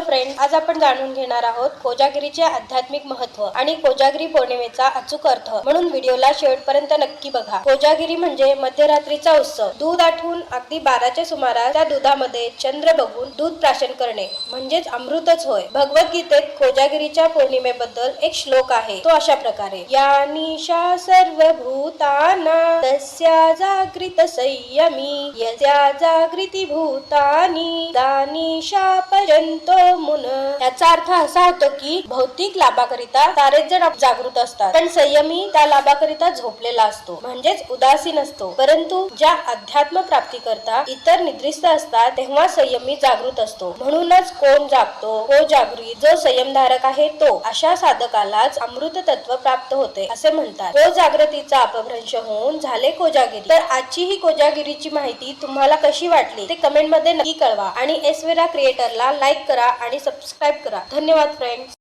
Friend आज आपण जाणून घेणार आहोत कोजागिरीचे आध्यात्मिक महत्त्व आणि कोजागिरी पौर्णिमेचा अचूक अर्थ. म्हणून व्हिडिओला शेवटपर्यंत नक्की बघा. कोजागिरी म्हणजे मध्यरात्रीचा उत्सव. दूध आठवून अगदी बाराच्या सुमारास त्या दुधामध्ये चंद्र बघून दूध प्राशन करणे. म्हणजेच अमृतच होय. भगवद्गीतेत कोजागिरीच्या पौर्णिमेबद्दल एक श्लोक आहे. तो अशा प्रकारे. या निशा सर्वभूताना तस्या जागृत संयमी. यस्या जागृती भूतानी. दानिशा पर्यंतो याचा अर्थ असा होतो की भौतिक लाभाकरिता तारेच जण जागृत असतात पण संयमी त्या लाभाकरिता झोपलेला असतो. म्हणजेच उदासीन असतो. परंतु ज्या अध्यात्म प्राप्ती करता इतर निद्रिस्त असतात तेव्हा संयमी जागृत असतो. म्हणूनच कोण जागतो को जागृत जो संयमधारक आहे तो. अशा साधकालाच अमृत तत्व प्राप्त होते असे म्हणतात. को जागृतीचा अपभ्रंश होऊन झाले कोजागिरी. तर आजची ही कोजागिरीची माहिती तुम्हाला कशी वाटली ते कमेंटमध्ये नक्की कळवा. आणि एसवेरा क्रिएटरला लाईक करा आणि सबस्क्राईब करा. धन्यवाद फ्रेंड्स